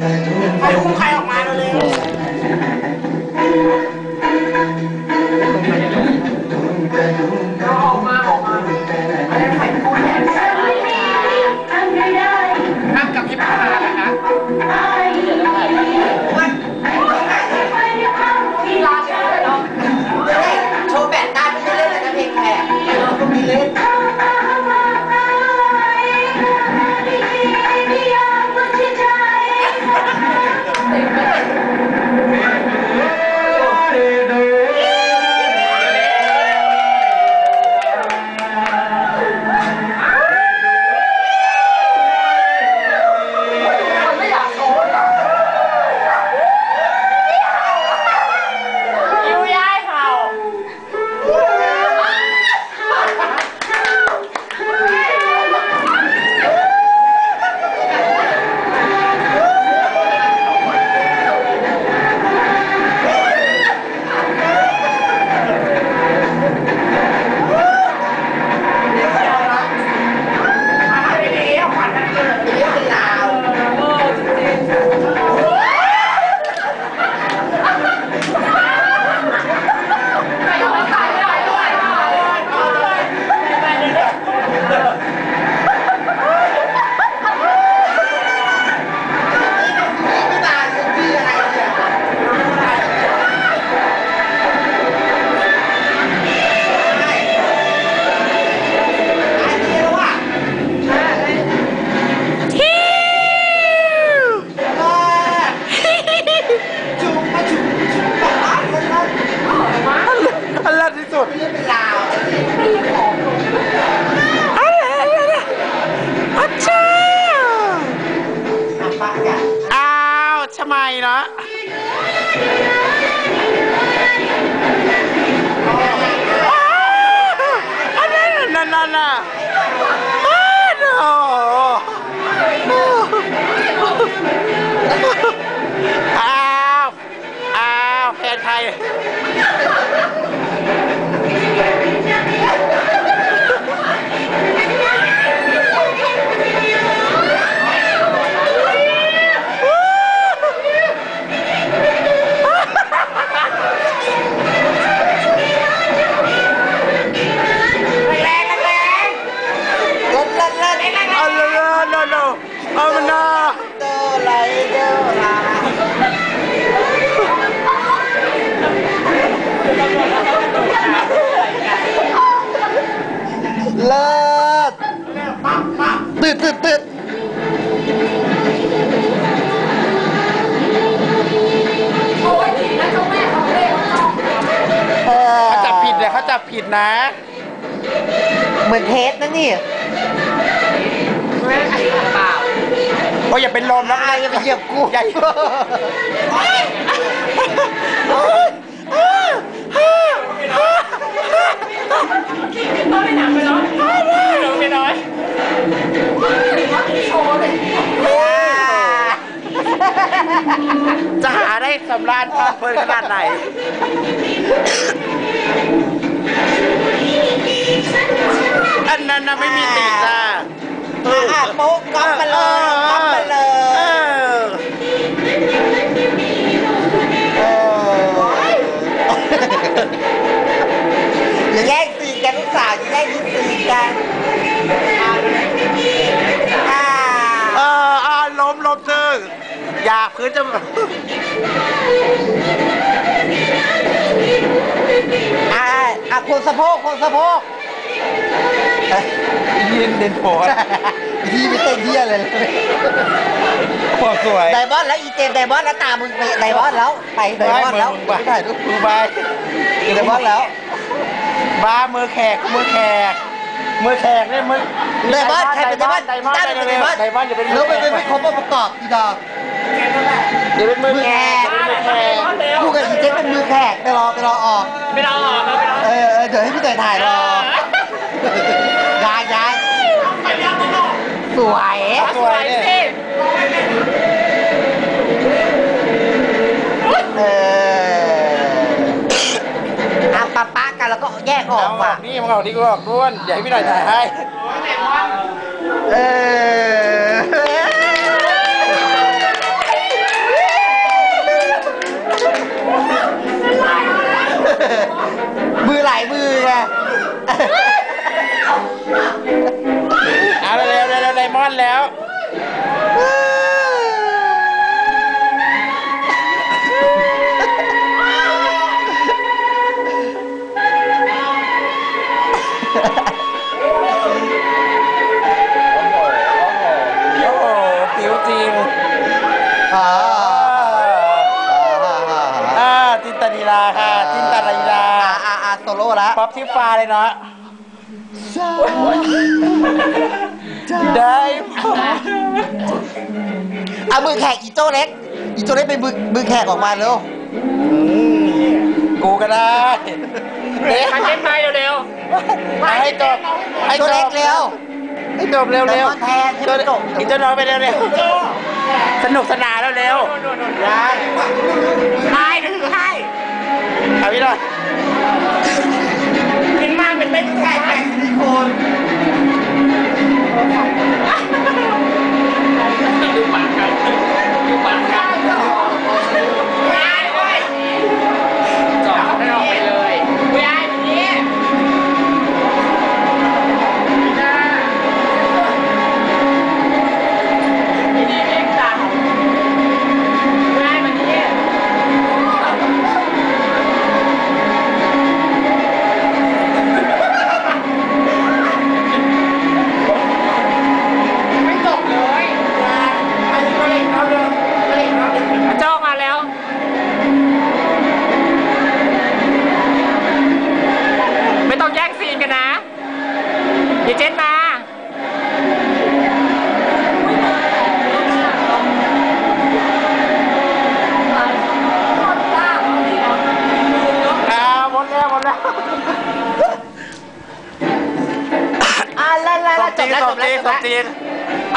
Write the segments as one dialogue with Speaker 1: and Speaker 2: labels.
Speaker 1: ใทำ
Speaker 2: ไมเนาะอ้าวอันนั้นนั่นนั่นน่ะอ้าว
Speaker 3: ดเนี่
Speaker 2: ยเขาจับผิดนะ
Speaker 3: เหมือนเทสนะนี่
Speaker 1: แม่ใครหรือเปล่า
Speaker 2: โอ้ยอย่าเป็นลมแล้ว
Speaker 3: อะไรจะไปเหยียบกู
Speaker 2: ใหญ่
Speaker 1: ต้องไปหนังไปเนาะลงไปน้อยโชว์เลย
Speaker 2: จะหาได้สำราญพาเพลินขนาดไหน อันนั้นนะไม่มีติดจ้า
Speaker 3: อะโป๊ะก๊อปมาเลยก๊อปมาเล
Speaker 2: เอยอ
Speaker 3: เอออย่าแย่งซีนกันลูกสาวอย่าแย่งซีนกันอ่า
Speaker 2: เอออ่าล้มล้มซึ่งอย่าพื้นจะ
Speaker 3: อ่าอะคนสะโพกคนสะโพก
Speaker 2: ยืนเด่นโผล่
Speaker 3: พี่ไม่เต้นเที่ยเลย
Speaker 2: โคตรสวย
Speaker 3: ไดมอนด์แล้วอีเจมไดมอนด์แล้วตามึงไปไดมอนด์แล้วไปไดมอนด์แล้ว
Speaker 2: ไปถ่ายรูปมือไป
Speaker 3: ไดมอนด์แล้ว
Speaker 2: บ้ามือแขกมือแขกมือแขกเนี่ยมือ
Speaker 3: ไดมอนด์ใครเป็นไดมอนด์
Speaker 2: ไดมอนด์
Speaker 3: ตั้งเป็นไดมอนด์
Speaker 2: ไดมอนด์อย่าเป็น
Speaker 3: แล้ว
Speaker 2: แข
Speaker 3: มัน
Speaker 2: ก
Speaker 3: เป็นไม่ครบองประกอบอีดอก
Speaker 2: อย่าเป็นมือแขก
Speaker 3: มื
Speaker 2: อย่า
Speaker 3: อ
Speaker 2: เป็น
Speaker 3: แข
Speaker 2: มือแขก
Speaker 3: คู่กับอีเจมเป็นมือแขกไปรอไปรอออก
Speaker 1: ไม่รออ
Speaker 3: ออเออเดี๋ยวให้พี่เตยถ่ายรอ ยายยาย
Speaker 1: ไปยังไม่รอ
Speaker 3: สวย
Speaker 2: สวยเนี่ย
Speaker 1: สิ
Speaker 3: เอออะปะปะกันแล้วก็แยกออก
Speaker 2: เอาอ
Speaker 3: ว่ะ
Speaker 2: อกนี่มึงออกนี่กูออกด้วนอย่าให้พี่หน่อยถ่ายให้
Speaker 3: เออ ติ๋วจริงอ่า
Speaker 2: อ่าจินตนีลาค่ะ จินตนีลา
Speaker 3: อ่าอ่าโซโล่ละ
Speaker 2: ป๊อปทิฟฟ้าเลยเนาะ ได้พบ
Speaker 3: เอามือแขกอีโจ้เล็ก อีโจ้เล็กไปมือมือแขกออกมาเร็ว
Speaker 2: กูก็ได้เด็ก
Speaker 1: มาเช็ดไปเร็ว
Speaker 2: ให้จบให้
Speaker 3: อีโจ้
Speaker 2: จ
Speaker 3: เล็
Speaker 2: บ
Speaker 3: กเร็ว
Speaker 2: ให้จบเร็วเร็ว
Speaker 3: แทนให้มันจบ
Speaker 2: อีเจ้าน้อยไปเร็วเร็วสนุกสนานแล้วเร็ว
Speaker 1: ๆ ได้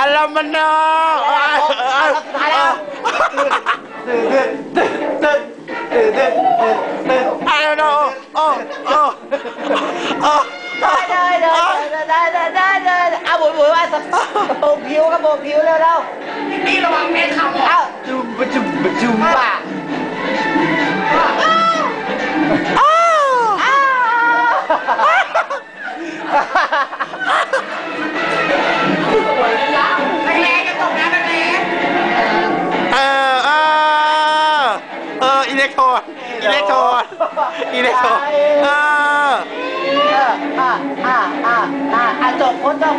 Speaker 1: อัลลมันเนาะ
Speaker 2: สุ
Speaker 3: ดท้ายแล้ว
Speaker 2: I don't know โอ้โอ้โอ้
Speaker 3: ได้ได้ได้ได้ได้
Speaker 2: เอออิเล็กโทรนอิเล็กโทรนอิเล็กโทรนเออ
Speaker 3: อ่าอ่าอ่าอ่าอ่าจบพ้นจบ